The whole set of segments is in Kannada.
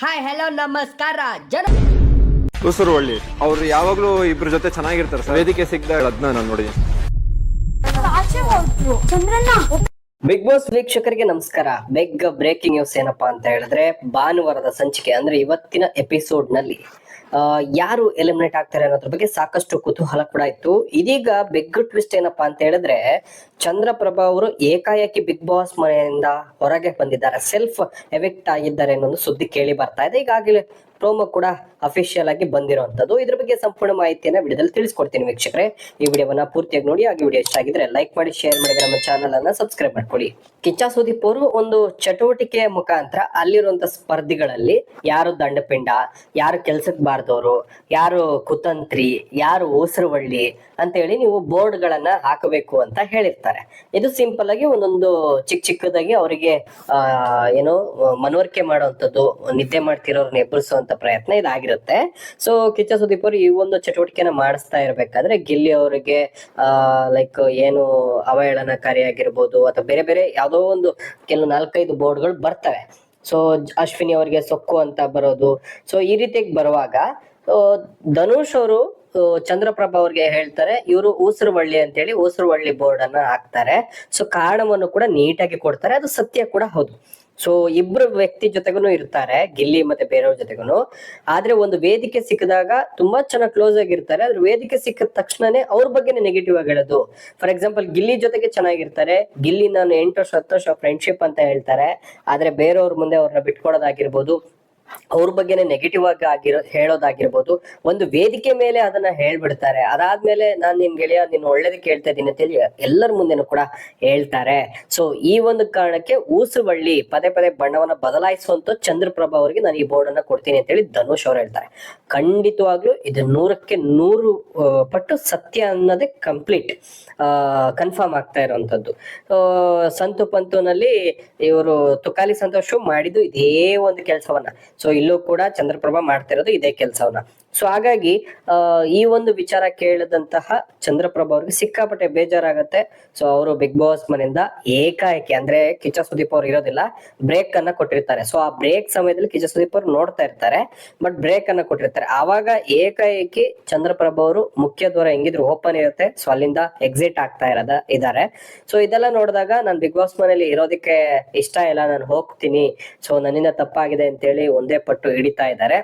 ಹಾಯ್ ಹಲೋ ನಮಸ್ಕಾರ. ಜನ ಉಸುರುವಳ್ಳಿ ಅವ್ರು ಯಾವಾಗ್ಲೂ ಇಬ್ರ ಜೊತೆ ಚೆನ್ನಾಗಿರ್ತಾರೆ ಸರ್. ವೇದಿಕೆ ಸಿಗ್ದ ಅದನ್ನ ನಾನು ನೋಡಿ ಆಚೆ ಹೋದ್ರು. ಚಂದ್ರಣ್ಣ. ಬಿಗ್ ಬಾಸ್ ವೀಕ್ಷಕರಿಗೆ ನಮಸ್ಕಾರ. ಬಿಗ್ ಬ್ರೇಕಿಂಗ್ ನ್ಯೂಸ್ ಏನಪ್ಪಾ ಅಂತ ಹೇಳಿದ್ರೆ ಭಾನುವಾರದ ಸಂಚಿಕೆ ಅಂದ್ರೆ ಇವತ್ತಿನ ಎಪಿಸೋಡ್ನಲ್ಲಿ. ಯಾರು ಎಲಿಮಿನೇಟ್ ಆಗ್ತಾರೆ ಅನ್ನೋದ್ರ ಬಗ್ಗೆ ಸಾಕಷ್ಟು ಕುತೂಹಲ ಕೂಡ ಇತ್ತು. ಇದೀಗ ಬಿಗ್ ಟ್ವಿಸ್ಟ್ ಏನಪ್ಪಾ ಅಂತ ಹೇಳಿದ್ರೆ, ಚಂದ್ರಪ್ರಭಾ ಅವರು ಏಕಾಏಕಿ ಬಿಗ್ ಬಾಸ್ ಮನೆಯಿಂದ ಹೊರಗೆ ಬಂದಿದ್ದಾರೆ. ಸೆಲ್ಫ್ ಎಫೆಕ್ಟ್ ಆಗಿದ್ದಾರೆ ಅನ್ನೋ ಸುದ್ದಿ ಕೇಳಿ ಬರ್ತಾ ಇದೆ. ಈಗಾಗಲೇ ಪ್ರೋಮೋ ಕೂಡ ಅಫಿಷಿಯಲ್ ಆಗಿ ಬಂದಿರುವಂತದ್ದು ಇದ್ರ ಬಗ್ಗೆ ಸಂಪೂರ್ಣ ಮಾಹಿತಿಯನ್ನ ವಿಡಿಯೋದಲ್ಲಿ ತಿಳಿಸ್ಕೊಡ್ತೀನಿ ವೀಕ್ಷಕರೇ. ಈ ವಿಡಿಯೋವನ್ನ ಪೂರ್ತಿಯಾಗಿ ನೋಡಿ, ಹಾಗೆ ವಿಡಿಯೋ ಇಷ್ಟ ಆಗಿದ್ರೆ ಲೈಕ್ ಮಾಡಿ ಶೇರ್ ಮಾಡಿ ನಮ್ಮ ಚಾನಲ್ ಅನ್ನ ಸಬ್ಸ್ಕ್ರೈಬ್ ಮಾಡ್ಕೊಳ್ಳಿ. ಕಿಚ್ಚ ಸುದೀಪ್ ಅವರು ಒಂದು ಚಟುವಟಿಕೆಯ ಮುಖಾಂತರ ಅಲ್ಲಿರುವಂತ ಸ್ಪರ್ಧಿಗಳಲ್ಲಿ ಯಾರು ದಂಡಪಿಂಡ, ಯಾರು ಕೆಲ್ಸಕ್ ಬಾರದವರು ಯಾರು ಕುತಂತ್ರಿ, ಯಾರು ಓಸರವಳ್ಳಿ ಅಂತ ಹೇಳಿ ನೀವು ಬೋರ್ಡ್ ಗಳನ್ನ ಹಾಕಬೇಕು ಅಂತ ಹೇಳಿರ್ತಾರೆ. ಇದು ಸಿಂಪಲ್ ಆಗಿ ಒಂದೊಂದು ಚಿಕ್ಕ ಚಿಕ್ಕದಾಗಿ ಅವರಿಗೆ ಏನೋ, ಮನವರಿಕೆ ಮಾಡುವಂತದ್ದು ನಿದ್ದೆ ಮಾಡ್ತಿರೋರ್ನ ಎಬ್ಬರಿಸುವಂತ ಪ್ರಯತ್ನ ಇದಾಗಿರುತ್ತೆ. ಸೊ ಕಿಚ್ಚ ಸುದೀಪ್ ಅವರು ಈ ಒಂದು ಚಟುವಟಿಕೆನ ಮಾಡಿಸ್ತಾ ಇರ್ಬೇಕಾದ್ರೆ ಗಿಲ್ಲಿ ಅವರಿಗೆ ಲೈಕ್ ಏನು ಅವಹೇಳನಕಾರಿಯಾಗಿರ್ಬೋದು ಅಥವಾ ಬೇರೆ ಬೇರೆ ಯಾವುದೋ ಒಂದು ಕೆಲವು ನಾಲ್ಕೈದು ಬೋರ್ಡ್ಗಳು ಬರ್ತವೆ. ಸೊ ಅಶ್ವಿನಿ ಅವರಿಗೆ ಸೊಕ್ಕು ಅಂತ ಬರೋದು. ಸೊ ಈ ರೀತಿಯಾಗಿ ಬರುವಾಗ ಧನುಷ್ ಅವರು ಚಂದ್ರಪ್ರಭಾ ಅವ್ರಿಗೆ ಹೇಳ್ತಾರೆ, ಇವರು ಊಸರುವಳ್ಳಿ ಅಂತ ಹೇಳಿ ಊಸರುವಳ್ಳಿ ಬೋರ್ಡ್ ಅನ್ನ ಹಾಕ್ತಾರೆ. ಸೊ ಕಾರಣವನ್ನು ಕೂಡ ನೀಟಾಗಿ ಕೊಡ್ತಾರೆ. ಅದು ಸತ್ಯ ಕೂಡ ಹೌದು. ಸೊ ಇಬ್ರು ವ್ಯಕ್ತಿ ಜೊತೆಗೂ ಇರ್ತಾರೆ, ಗಿಲ್ಲಿ ಮತ್ತೆ ಬೇರೆಯವ್ರ ಜೊತೆಗೂ ಆದ್ರೆ ಒಂದು ವೇದಿಕೆ ಸಿಕ್ಕಿದಾಗ ತುಂಬಾ ಚೆನ್ನಾಗಿ ಕ್ಲೋಸ್ ಆಗಿರ್ತಾರೆ. ಅದ್ರ ವೇದಿಕೆ ಸಿಕ್ಕಿದ ತಕ್ಷಣನೇ ಅವ್ರ ಬಗ್ಗೆನೇ ನೆಗೆಟಿವ್ ಆಗಿ ಹೇಳೋದು. ಫಾರ್ ಎಕ್ಸಾಂಪಲ್ ಗಿಲ್ಲಿ ಜೊತೆಗೆ ಚೆನ್ನಾಗಿರ್ತಾರೆ. ಗಿಲ್ಲಿ ನಾನು ಎಂಟು ವರ್ಷ, ಹತ್ತು ವರ್ಷ ಫ್ರೆಂಡ್ಶಿಪ್ ಅಂತ ಹೇಳ್ತಾರೆ. ಆದ್ರೆ ಬೇರೆಯವ್ರ ಮುಂದೆ ಅವ್ರನ್ನ ಬಿಟ್ಕೊಡೋದಾಗಿರ್ಬೋದು. ಅವ್ರ ಬಗ್ಗೆನೇ ನೆಗೆಟಿವ್ ಆಗಿ ಆಗಿರೋ, ಹೇಳೋದಾಗಿರ್ಬೋದು, ಒಂದು ವೇದಿಕೆ ಮೇಲೆ ಅದನ್ನ ಹೇಳ್ಬಿಡ್ತಾರೆ. ಅದಾದ್ಮೇಲೆ ನಾನು ನಿನ್ ಗೆಳೆಯ, ನಿನ್ ಒಳ್ಳೇದಕ್ಕೆ ಹೇಳ್ತಾ ಇದ್ದೀನಿ ಅಂತೇಳಿ ಎಲ್ಲರ ಮುಂದೆನೂ ಕೂಡ ಹೇಳ್ತಾರೆ. ಸೊ ಈ ಒಂದು ಕಾರಣಕ್ಕೆ ಊಸುವಳ್ಳಿ ಪದೇ ಪದೇ ಬಣ್ಣವನ್ನ ಬದಲಾಯಿಸುವಂತ ಚಂದ್ರಪ್ರಭಾ ಅವರಿಗೆ ನಾನು ಈ ಬೋರ್ಡ್ ಅನ್ನ ಕೊಡ್ತೀನಿ ಅಂತೇಳಿ ಧನುಷ್ ಅವ್ರು ಹೇಳ್ತಾರೆ. ಖಂಡಿತವಾಗ್ಲೂ ಇದು ನೂರಕ್ಕೆ ನೂರು ಪಟ್ಟು ಸತ್ಯ ಅನ್ನೋದೇ ಕಂಪ್ಲೀಟ್ ಕನ್ಫರ್ಮ್ ಆಗ್ತಾ ಇರುವಂತದ್ದು. ಸಂತು ಪಂತುನಲ್ಲಿ ಇವರು ತುಕಾಲಿ ಸಂತೋಷ ಮಾಡಿದ್ದು ಇದೇ ಒಂದು ಕೆಲಸವನ್ನ. ಸೊ ಇಲ್ಲೂ ಕೂಡ ಚಂದ್ರಪ್ರಭಾ ಮಾಡ್ತಿರೋದು ಇದೇ ಕೆಲಸವನ್ನ ಸೊ ಹಾಗಾಗಿ ಈ ಒಂದು ವಿಚಾರ ಕೇಳಿದಂತಹ ಚಂದ್ರಪ್ರಭ ಅವ್ರಿಗೆ ಸಿಕ್ಕಾಪಟ್ಟೆ ಬೇಜಾರಾಗತ್ತೆ. ಸೊ ಅವರು ಬಿಗ್ ಬಾಸ್ ಮನೆಯಿಂದ ಏಕಾಏಕಿ, ಅಂದ್ರೆ ಕಿಚ್ಚ ಸುದೀಪ್ ಅವ್ರು ಇರೋದಿಲ್ಲ ಬ್ರೇಕ್ ಅನ್ನ ಕೊಟ್ಟಿರ್ತಾರೆ. ಸೊ ಆ ಬ್ರೇಕ್ ಸಮಯದಲ್ಲಿ ಕಿಚ್ಚ ಸುದೀಪ್ ಅವ್ರು ನೋಡ್ತಾ ಇರ್ತಾರೆ ಬಟ್ ಬ್ರೇಕ್ ಅನ್ನ ಕೊಟ್ಟಿರ್ತಾರೆ. ಆವಾಗ ಏಕಾಏಕಿ ಚಂದ್ರಪ್ರಭ ಅವರು ಮುಖ್ಯ ದ್ವಾರ ಹೆಂಗಿದ್ರು ಓಪನ್ ಇರುತ್ತೆ. ಸೊ ಅಲ್ಲಿಂದ ಎಕ್ಸಿಟ್ ಆಗ್ತಾ ಇರೋದ, ಇದಾರೆ. ಸೊ ಇದೆಲ್ಲ ನೋಡಿದಾಗ ನಾನು ಬಿಗ್ ಬಾಸ್ ಮನೇಲಿ ಇರೋದಕ್ಕೆ ಇಷ್ಟ ಇಲ್ಲ, ನಾನು ಹೋಗ್ತೀನಿ. ಸೊ ನನ್ನಿಂದ ತಪ್ಪಾಗಿದೆ ಅಂತೇಳಿ ಒಂದೇ ಪಟ್ಟು ಹಿಡಿತಾ ಇದ್ದಾರೆ.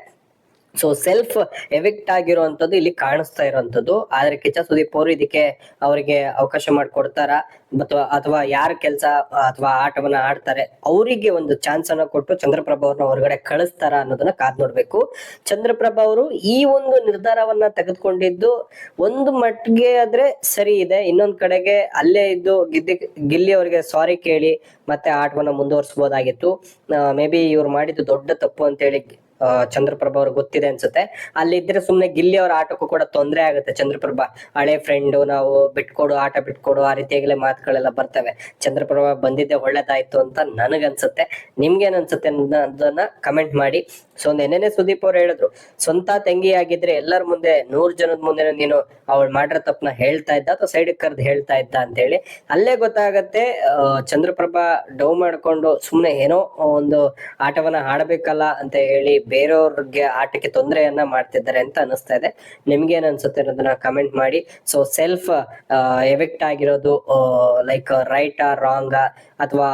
ಸೊ ಸೆಲ್ಫ್ ಎವಿಕ್ಟ್ ಆಗಿರುವಂತದ್ದು ಇಲ್ಲಿ ಕಾಣಿಸ್ತಾ ಇರುವಂತದ್ದು ಆದ್ರೆ ಕಿಚ್ಚ ಸುದೀಪ್ ಅವರು ಇದಕ್ಕೆ ಅವರಿಗೆ ಅವಕಾಶ ಮಾಡಿಕೊಡ್ತಾರ? ಅಥವಾ ಅಥವಾ ಯಾರ ಕೆಲಸ ಅಥವಾ ಆಟವನ್ನ ಆಡ್ತಾರೆ? ಅವರಿಗೆ ಒಂದು ಚಾನ್ಸ್ ಅನ್ನ ಕೊಟ್ಟು ಚಂದ್ರಪ್ರಭಾ ಅವ್ರನ್ನ ಹೊರಗಡೆ ಕಳಿಸ್ತಾರ ಅನ್ನೋದನ್ನ ಕಾದ್ ನೋಡ್ಬೇಕು. ಚಂದ್ರಪ್ರಭಾ ಅವರು ಈ ಒಂದು ನಿರ್ಧಾರವನ್ನ ತೆಗೆದುಕೊಂಡಿದ್ದು ಒಂದು ಮಟ್ಟಿಗೆ ಆದ್ರೆ ಸರಿ ಇದೆ. ಇನ್ನೊಂದ್ ಕಡೆಗೆ ಅಲ್ಲೇ ಇದ್ದು ಗಿದ್ದಿ ಗಿಲ್ಲಿ ಅವರಿಗೆ ಸಾರಿ ಕೇಳಿ ಮತ್ತೆ ಆಟವನ್ನ ಮುಂದುವರಿಸಬಹುದಾಗಿತ್ತು ಮೇ ಬಿ ಇವ್ರು ಮಾಡಿದ್ದು ದೊಡ್ಡ ತಪ್ಪು ಅಂತೇಳಿ ಆ, ಚಂದ್ರಪ್ರಭಾ ಅವ್ರಿಗೆ ಗೊತ್ತಿದೆ ಅನ್ಸುತ್ತೆ. ಅಲ್ಲಿದ್ರೆ ಸುಮ್ನೆ ಗಿಲ್ಲಿ ಅವ್ರ ಆಟಕ್ಕೂ ಕೂಡ ತೊಂದರೆ ಆಗುತ್ತೆ. ಚಂದ್ರಪ್ರಭಾ, ಹಳೆ ಫ್ರೆಂಡ್ ನಾವು ಬಿಟ್ಕೊಡು, ಆಟ ಬಿಟ್ಕೊಡು, ಆ ರೀತಿಯಾಗಲೇ ಮಾತುಗಳೆಲ್ಲ ಬರ್ತವೆ. ಚಂದ್ರಪ್ರಭಾ ಬಂದಿದ್ದೆ ಒಳ್ಳೇದಾಯ್ತು ಅಂತ ನನಗನ್ಸುತ್ತೆ. ನಿಮ್ಗೇನ್ ಅನ್ಸುತ್ತೆ ಅನ್ನೋದನ್ನ ಕಮೆಂಟ್ ಮಾಡಿ. ಸೊ ನೆನೆ ಸುದೀಪ್ ಅವ್ರು ಹೇಳಿದ್ರು, ಸ್ವಂತ ತಂಗಿ ಆಗಿದ್ರೆ ಎಲ್ಲರ ಮುಂದೆ, ನೂರ್ ಜನದ ಮುಂದೆ ನೀನು ಅವಳು ಮಾಡಿರೋ ತಪ್ಪನ ಹೇಳ್ತಾ ಇದ್ದ ಅಥವಾ ಸೈಡ್ ಕರೆದು ಹೇಳ್ತಾ ಇದ್ದ ಅಂತ ಹೇಳಿ ಅಲ್ಲೇ ಗೊತ್ತಾಗತ್ತೆ ಚಂದ್ರಪ್ರಭಾ ಡೌ ಮಾಡ್ಕೊಂಡು ಸುಮ್ನೆ ಏನೋ ಒಂದು ಆಟವನ್ನ ಆಡಬೇಕಲ್ಲ ಅಂತ ಹೇಳಿ ಬೇರೆಯವ್ರಿಗೆ ಆಟಕ್ಕೆ ತೊಂದರೆಯನ್ನ ಮಾಡ್ತಿದ್ದಾರೆ ಅಂತ ಅನಿಸ್ತಾ ಇದೆ. ನಿಮ್ಗೆ ಏನ್ ಅನ್ಸುತ್ತೆ ಅನ್ನೋದನ್ನ ಕಮೆಂಟ್ ಮಾಡಿ. ಸೊ ಸೆಲ್ಫ್ ಎಫೆಕ್ಟ್ ಆಗಿರೋದು ಲೈಕ್ ರೈಟ್ ಆ ರಾಂಗ್ ಅಥವಾ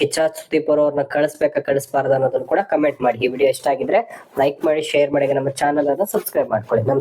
ಕಿಚ್ಚ ಸುದೀಪ್ ಅವ್ರನ್ನ ಕಳಿಸ್ಬೇಕಾ, ಕಳಿಸ್ಬಾರ್ದು ಅನ್ನೋದನ್ನ ಕೂಡ ಕಮೆಂಟ್ ಮಾಡಿ. ಈ ವಿಡಿಯೋ ಇಷ್ಟ ಆಗಿದ್ರೆ ಲೈಕ್ ಮಾಡಿ ಶೇರ್ ಮಾಡಿ ನಮ್ಮ ಚಾನಲ್ ಅನ್ನ ಸಬ್ಸ್ಕ್ರೈಬ್ ಮಾಡ್ಕೊಳ್ಳಿ. ನಮಸ್ಕಾರ